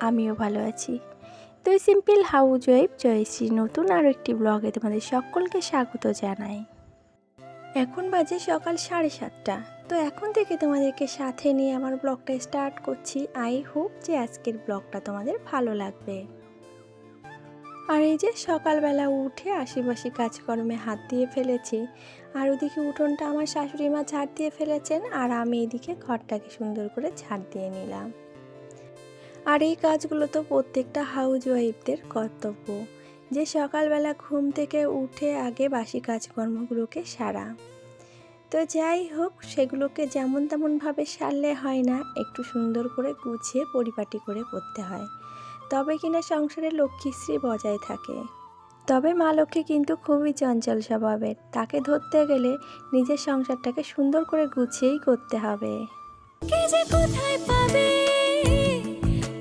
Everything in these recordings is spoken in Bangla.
আমিও ভালো আছি। তো সিম্পল হাউজ ওয়াইফ জয়শ্রী নতুন আরও একটি ব্লগে তোমাদের সকলকে স্বাগত জানাই। এখন বাজে সকাল সাড়ে সাতটা। তো এখন থেকে তোমাদেরকে সাথে নিয়ে আমার ব্লগটা স্টার্ট করছি। আই হোপ যে আজকের ব্লগটা তোমাদের ভালো লাগবে। আর এই যে সকালবেলা উঠে আশেপাশে কাজকর্মে হাত দিয়ে ফেলেছি, আর ওদিকে উঠোনটা আমার শাশুড়ি মা ঝাড় দিয়ে ফেলেছেন, আর আমি এদিকে ঘরটাকে সুন্দর করে ঝাড় দিয়ে নিলাম। আর এই কাজগুলো তো প্রত্যেকটা হাউস ওয়াইফদের কর্তব্য যে সকালবেলা ঘুম থেকে উঠে আগে বাসি কাজকর্মগুলোকে সারা। তো যাই হোক, সেগুলোকে যেমন তেমনভাবে সারলে হয় না, একটু সুন্দর করে গুছিয়ে পরিপাটি করে করতে হয়। তবে কিনা সংসারে লক্ষ্মীশ্রী বজায় থাকে। তবে মা লক্ষ্মী কিন্তু খুবই চঞ্চল স্বভাবের। তাকে ধরতে গেলে নিজের সংসারটাকে সুন্দর করে গুছিয়েই করতে হবে। কোথায় পাবে?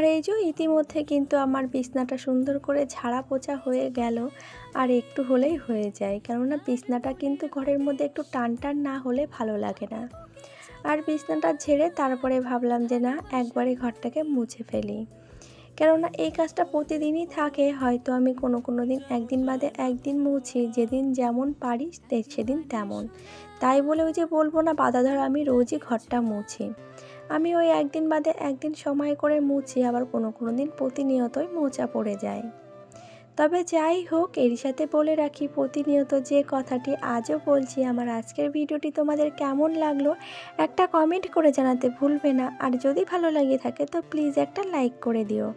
আর এই যে ইতিমধ্যে কিন্তু আমার বিছনাটা সুন্দর করে ঝাড়া পোছা হয়ে গেল, আর একটু হলেই হয়ে যায়। কেননা বিছনাটা কিন্তু ঘরের মধ্যে একটু টান টান না হলে ভালো লাগে না। আর বিছনাটা ঝেড়ে তারপরে ভাবলাম যে না একবারে ঘরটাকে মুছে ফেলি। কেননা এই কাজটা প্রতিদিনই থাকে, হয়তো আমি কোনো কোনো দিন, একদিন বাদে একদিন মুছি, যেদিন যেমন পারি সেদিন তেমন। তাই বলে ওই যে বলব না, বাধা ধরা আমি রোজই ঘরটা মুছি। আমি ওই একদিন বাদে একদিন সময় করে মুছি, আবার কোনো কোনো দিন প্রতিনিয়তই মোচা পড়ে যায়। তবে যাই হোক এর সাথে বলে রাখি, প্রতিনিয়ত যে কথাটি আজও বলছি, আমার আজকের ভিডিওটি তোমাদের কেমন লাগল, একটা কমেন্ট করে জানাতে ভুলবে না। আর যদি ভালো লাগে থাকে, তো প্লিজ একটা লাইক করে দিও।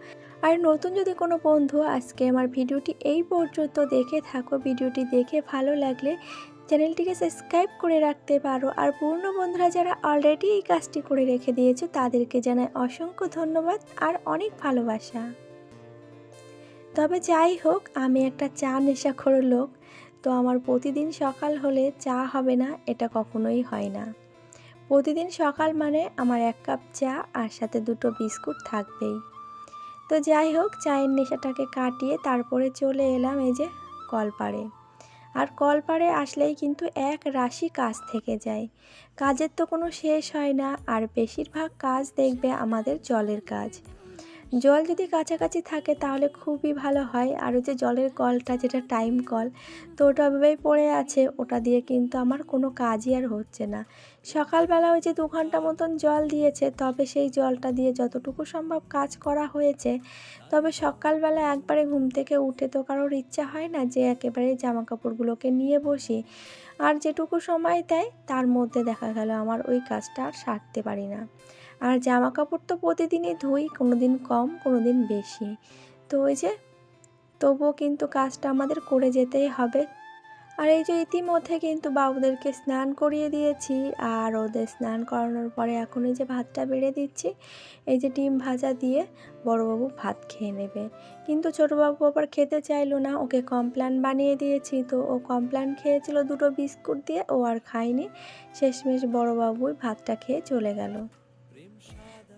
আর নতুন যদি কোনো বন্ধু আজকে আমার ভিডিওটি এই পর্যন্ত দেখে থাকো, ভিডিওটি দেখে ভালো লাগলে চ্যানেলটিকে সাবস্ক্রাইব করে রাখতে পারো। আর পূর্ণ বন্ধুরা, যারা অলরেডি এই কাজটি করে রেখে দিয়েছ, তাদেরকে জানাই অসংখ্য ধন্যবাদ আর অনেক ভালোবাসা। তবে যাই হোক, আমি একটা চা নেশাখোর লোক, তো আমার প্রতিদিন সকাল হলে চা হবে না, এটা কখনোই হয় না। প্রতিদিন সকাল মানে আমার এক কাপ চা আর সাথে দুটো বিস্কুট থাকবেই। তো যাই হোক, চায়ের নেশাটাকে কাটিয়ে তারপরে চলে এলাম এই যে কলপাড়ে। আর কলপাড়ে আসলেই কিন্তু এক রাশি কাজ থেকে যায়। কাজের তো কোনো শেষ হয় না, আর বেশিরভাগ কাজ দেখবে আমাদের জলের কাজ। জল যদি কাছাকাছি থাকে তাহলে খুবই ভালো হয়। আর ওই যে জলের কলটা, যেটা টাইম কল, তো ওটা ওভাবেই পড়ে আছে। ওটা দিয়ে কিন্তু আমার কোনো কাজই আর হচ্ছে না। সকালবেলা ওই যে দু ঘণ্টা মতন জল দিয়েছে, তবে সেই জলটা দিয়ে যতটুকু সম্ভব কাজ করা হয়েছে। তবে সকালবেলা একবারে ঘুম থেকে উঠে তো কারোর ইচ্ছা হয় না যে একেবারে জামা কাপড়গুলোকে নিয়ে বসি। আর যেটুকু সময় দেয়, তার মধ্যে দেখা গেল আমার ওই কাজটা আর সারতে পারি না। আর জামা কাপড় তো প্রতিদিনই ধুই কোনো দিন কম কোনো দিন বেশি। তো ওই যে, তবুও কিন্তু কাজটা আমাদের করে যেতেই হবে। আর এই যে ইতিমধ্যে কিন্তু বাবুদেরকে স্নান করিয়ে দিয়েছি, আর ওদের স্নান করানোর পরে এখন এই যে ভাতটা বেড়ে দিচ্ছি, এই যে ডিম ভাজা দিয়ে বড়বাবু ভাত খেয়ে নেবে। কিন্তু ছোটোবাবু আবার খেতে চাইলো না, ওকে কমপ্ল্যান বানিয়ে দিয়েছি। তো ও কমপ্ল্যান খেয়েছিল দুটো বিস্কুট দিয়ে, ও আর খায়নি। শেষমেশ বড়বাবুই ভাতটা খেয়ে চলে গেল।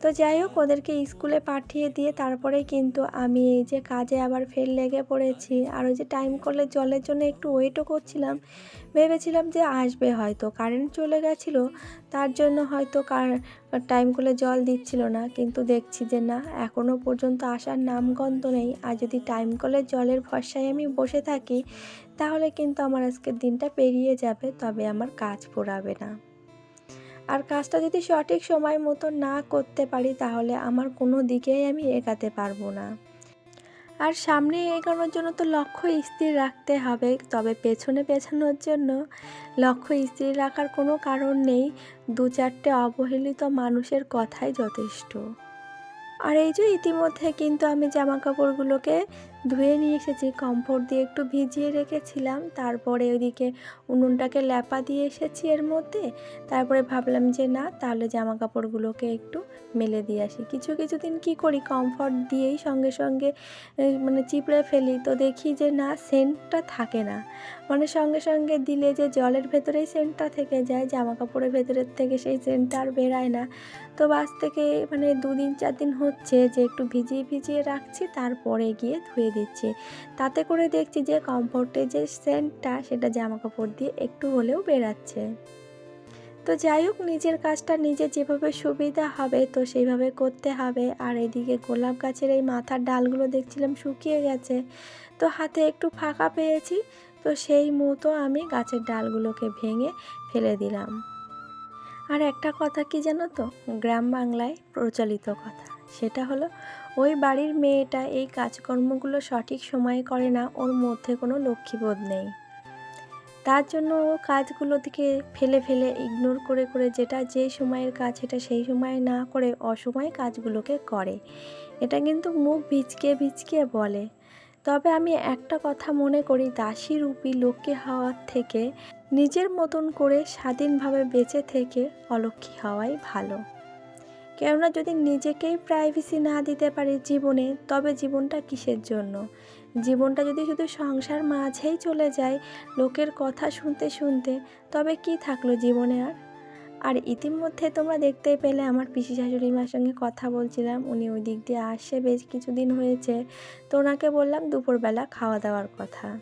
তো যাই হোক, ওদেরকে স্কুলে পাঠিয়ে দিয়ে তারপরে কিন্তু আমি এই যে কাজে আবার ফের লেগে পড়েছি। আর ওই যে টাইম করলে জলের জন্য একটু ওয়েটও করছিলাম। ভেবেছিলাম যে আসবে হয়তো কারেন্ট চলে গেছিল, তার জন্য হয়তো কার টাইম করলে জল দিচ্ছিল না। কিন্তু দেখছি যে না এখনও পর্যন্ত আসার নামগন্ধ নেই। আর যদি টাইম কলে জলের ভরসায় আমি বসে থাকি, তাহলে কিন্তু আমার আজকের দিনটা পেরিয়ে যাবে, তবে আমার কাজ পোড়াবে না। আর কাজটা যদি সঠিক সময় মতো না করতে পারি, তাহলে আমার কোনো দিকেই আমি এগাতে পারব না। আর সামনে এগোনোর জন্য তো লক্ষ্য স্থির রাখতে হবে। তবে পেছনে পেছানোর জন্য লক্ষ্য স্থির রাখার কোনো কারণ নেই। দু চারটে অবহেলিত মানুষের কথাই যথেষ্ট। আর এই যে ইতিমধ্যে কিন্তু আমি জামা কাপড়গুলোকে ধুয়ে নিয়ে এসেছি কমফোর্ট দিয়ে একটু ভিজিয়ে রেখেছিলাম। তারপরে ওইদিকে উনুনটাকে ল্যাপা দিয়ে এসেছি এর মধ্যে। তারপরে ভাবলাম যে না, তাহলে জামা কাপড়গুলোকে একটু মেলে দিয়ে আসি। কিছু কিছু দিন কী করি কমফোর্ট দিয়েই সঙ্গে সঙ্গে মানে চিপড়ে ফেলি। তো দেখি যে না সেন্টটা থাকে না। মানে সঙ্গে সঙ্গে দিলে যে জলের ভেতরেই সেন্টটা থেকে যায় জামা কাপড়ের ভেতরের থেকে সেই সেন্টটা আর বেরায় না। তো বাস থেকে মানে দুদিন চার দিন হচ্ছে যে একটু ভিজিয়ে ভিজিয়ে রাখছি। তারপরে গিয়ে ধুয়ে দিচ্ছি। তাতে করে দেখছি যে কমফোর্টের যে সেন্টটা সেটা জামা কাপড় দিয়ে একটু হলেও বেরাচ্ছে তো যাই হোক, নিজের কাজটা নিজে যেভাবে সুবিধা হবে তো সেইভাবে করতে হবে। আর এদিকে গোলাপ গাছের এই মাথার ডালগুলো দেখছিলাম শুকিয়ে গেছে। তো হাতে একটু ফাঁকা পেয়েছি। তো সেই মতো আমি গাছের ডালগুলোকে ভেঙে ফেলে দিলাম। আর একটা কথা কি জানো তো? গ্রাম বাংলায় প্রচলিত কথা। সেটা হলো, ওই বাড়ির মেয়েটা এই কাজকর্মগুলো সঠিক সময়ে করে না, ওর মধ্যে কোনো লক্ষ্মীবোধ নেই। তার জন্য ও কাজগুলো থেকে ফেলে ফেলে ইগনোর করে করে যেটা যে সময়ের কাজ সেটা সেই সময়ে না করে অসময়ে কাজগুলোকে করে। এটা কিন্তু মুখ ভিজকে ভিজকে বলে। তবে আমি একটা কথা মনে করি, দাসী রূপী লক্ষ্মী হওয়ার থেকে নিজের মতন করে স্বাধীনভাবে বেঁচে থেকে অলক্ষী হওয়াই ভালো। কেননা যদি নিজেকেই প্রাইভেসি না দিতে পারি জীবনে, তবে জীবনটা কিসের জন্য? জীবনটা যদি শুধু সংসার মাঝেই চলে যায়, লোকের কথা শুনতে শুনতে, তবে কি থাকল জীবনে আর? আর ইতিমধ্যে তোমরা দেখতেই পেলে, আমার পিসি শাশুড়ি মার সঙ্গে কথা বলছিলাম, উনি ওই দিক দিয়ে আসছে বেশ কিছুদিন হয়েছে, তো ওনাকে বললাম দুপুরবেলা খাওয়া দাওয়ার কথা।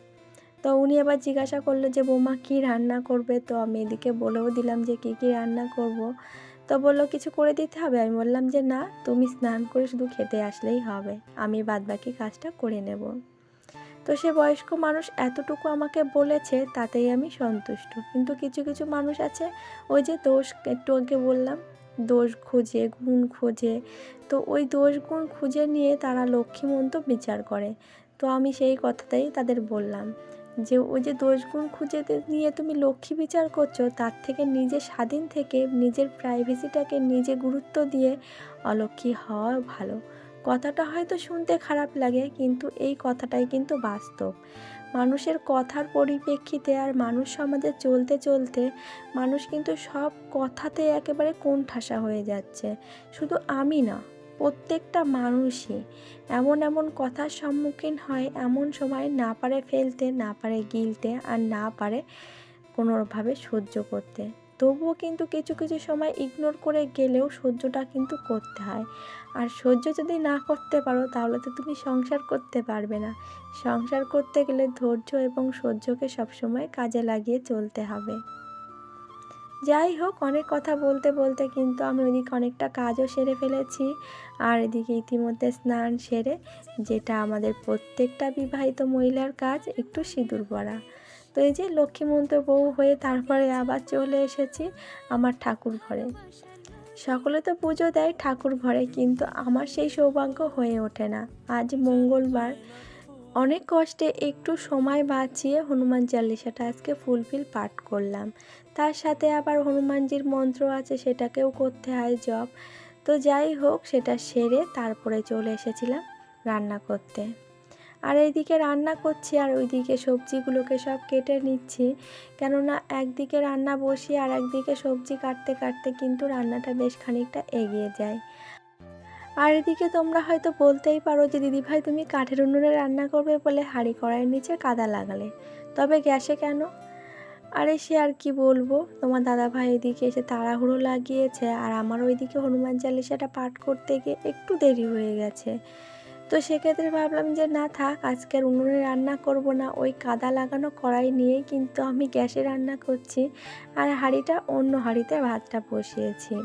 তো উনি আবার জিজ্ঞাসা করল যে, বৌমা, কী রান্না করবে? তো আমি এদিকে বলেও দিলাম যে, কী কী রান্না করব? তো বলল, কিছু করে দিতে হবে? আমি বললাম যে, না, তুমি স্নান করে শুধু খেতে আসলেই হবে। আমি বাদবাকি কাজটা করে নেব। তো সে বয়স্ক মানুষ এতটুকু আমাকে বলেছে, তাতেই আমি সন্তুষ্ট। কিন্তু কিছু কিছু মানুষ আছে, ওই যে দোষ, একটু আগে বললাম, দোষ খুঁজে, গুণ খুঁজে। তো ওই দোষ, গুণ খুঁজে নিয়ে তারা লক্ষ্মীমন্ত বিচার করে। তো আমি সেই কথাটাই তাদের বললাম। যে ওই যে দোষগুণ খুঁজে নিয়ে তুমি লক্ষ্মী বিচার করছ, তার থেকে নিজে স্বাধীন থেকে নিজের প্রাইভেসিটাকে নিজে গুরুত্ব দিয়ে অলক্ষী হওয়া ভালো। কথাটা হয়তো শুনতে খারাপ লাগে, কিন্তু এই কথাটাই কিন্তু বাস্তব। মানুষের কথার পরিপ্রেক্ষিতে আর মানুষ সমাজে চলতে চলতে মানুষ কিন্তু সব কথাতে একেবারে কোণঠাসা হয়ে যাচ্ছে। শুধু আমি না প্রত্যেকটা মানুষই এমন এমন কথার সম্মুখীন হয়, এমন সময় না পারে ফেলতে, না পারে গিলতে আর না পারে কোনোভাবে সহ্য করতে। তবুও কিন্তু কিছু কিছু সময় ইগনোর করে গেলেও সহ্যটা কিন্তু করতে হয়। আর সহ্য যদি না করতে পারো, তাহলে তো তুমি সংসার করতে পারবে না। সংসার করতে গেলে ধৈর্য এবং সহ্যকে সবসময় কাজে লাগিয়ে চলতে হবে। যাই হোক, অনেক কথা বলতে বলতে কিন্তু আমি ওইদিকে অনেকটা কাজও সেরে ফেলেছি। আর এদিকে ইতিমধ্যে স্নান সেরে, যেটা আমাদের প্রত্যেকটা বিবাহিত মহিলার কাজ, একটু সিঁদুর পরা। তো এই যে লক্ষ্মীমন্ত বউ হয়ে তারপরে আবার চলে এসেছি আমার ঠাকুর ঘরে। সকলে তো পুজো দেয় ঠাকুর ঘরে, কিন্তু আমার সেই সৌভাগ্য হয়ে ওঠে না। আজ মঙ্গলবার অনেক কষ্টে একটু সময় বাঁচিয়ে হনুমান চালিসাটা আজকে ফুলফিল পাঠ করলাম। তার সাথে আবার হনুমানজির মন্ত্র আছে, সেটাকেও করতে হয় জব তো যাই হোক, সেটা সেরে তারপরে চলে এসেছিলাম রান্না করতে। আর এইদিকে রান্না করছি আর ওইদিকে সবজিগুলোকে সব কেটে নিচ্ছি। কেননা একদিকে রান্না বসিয়ে আর একদিকে সবজি কাটতে কাটতে কিন্তু রান্নাটা বেশ খানিকটা এগিয়ে যায়। আর এদিকে তোমরা হয়তো বলতেই পারো যে দিদিভাই তুমি কাঠের উনুনে রান্না করবে বলে হাঁড়ি কড়াইয়ের নিচে কাদা লাগালে। তবে গ্যাসে কেন? আরে সে আর কি বলব? তোমার দাদা ভাই এদিকে এসে তাড়াহুড়ো লাগিয়েছে আর আমার ওইদিকে হনুমান চালিসাটা পাঠ করতে গিয়ে একটু দেরি হয়ে গেছে। তো সেক্ষেত্রে ভাবলাম যে না থাক আজকের উনুনে রান্না করব না। ওই কাদা লাগানো কড়াই নিয়েই কিন্তু আমি গ্যাসে রান্না করছি। আর হাঁড়িটা অন্য হাঁড়িতে ভাতটা বসিয়েছি।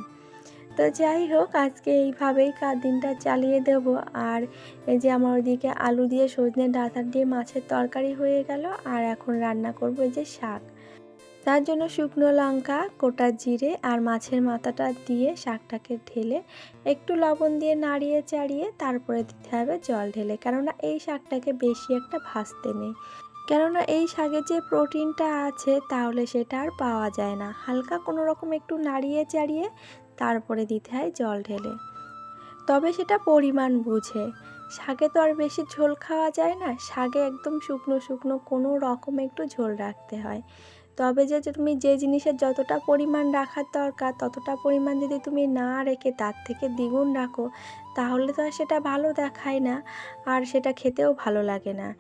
তো যাই হোক, আজকে এইভাবেই দিনটা চালিয়ে দেব। আর এই যে আমার ওইদিকে আলু দিয়ে সজনে ডাঁটা দিয়ে মাছের তরকারি হয়ে গেল, আর এখন রান্না করব এই যে শাক। তার জন্য শুকনো লঙ্কা, গোটা জিরে আর মাছের মাথাটা দিয়ে শাকটাকে ঢেলে একটু লবণ দিয়ে নাড়িয়ে চাড়িয়ে তারপরে দিতে হবে জল ঢেলে। কেননা এই শাকটাকে বেশি একটা ভাজতে নেই। কেননা এই শাকে যে প্রোটিনটা আছে, তাহলে সেটা আর পাওয়া যায় না। হালকা কোনো রকম একটু নাড়িয়ে চাড়িয়ে তারপরে দিতে হয় জল ঢেলে। তবে সেটা পরিমাণ বুঝে। শাকে তো আর বেশি ঝোল খাওয়া যায় না। শাকে একদম শুকনো শুকনো কোনো রকম একটু ঝোল রাখতে হয়। তবে যে তুমি যে জিনিসের যতটা পরিমাণ রাখার দরকার, ততটা পরিমাণ যদি তুমি না রেখে তার থেকে দ্বিগুণ রাখো, তাহলে তো আর সেটা ভালো দেখায় না আর সেটা খেতেও ভালো লাগে না।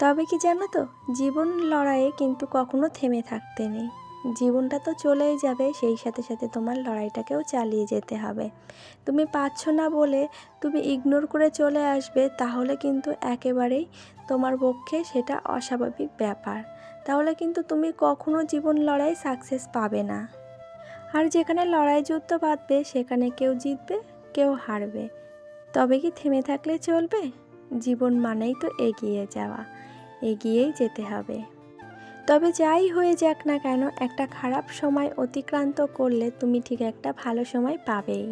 তবে কি জানো তো? জীবন লড়াইয়ে কিন্তু কখনো থেমে থাকতে নেই। জীবনটা তো চলেই যাবে, সেই সাথে সাথে তোমার লড়াইটাকেও চালিয়ে যেতে হবে। তুমি পাচ্ছ না বলে তুমি ইগনোর করে চলে আসবে, তাহলে কিন্তু একেবারেই তোমার পক্ষে সেটা অস্বাভাবিক ব্যাপার। তাহলে কিন্তু তুমি কখনো জীবন লড়াই সাকসেস পাবে না। আর যেখানে লড়াই যুদ্ধ বাঁধবে, সেখানে কেউ জিতবে, কেউ হারবে। তবে কি থেমে থাকলে চলবে? জীবন মানেই তো এগিয়ে যাওয়া, এগিয়েই যেতে হবে। তবে যাই হয়ে যাক না কেন, একটা খারাপ সময় অতিক্রান্ত করলে তুমি ঠিক একটা ভালো সময় পাবেই।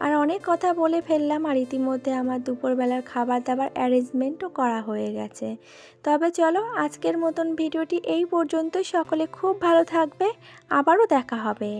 আর অনেক কথা বলে ফেললাম আর ইতিমধ্যে আমার দুপুরবেলার খাবার দাবার অ্যারেঞ্জমেন্টও করা হয়ে গেছে। তবে চলো, আজকের মতন ভিডিওটি এই পর্যন্ত সকলে খুব ভালো থাকবে। আবারও দেখা হবে।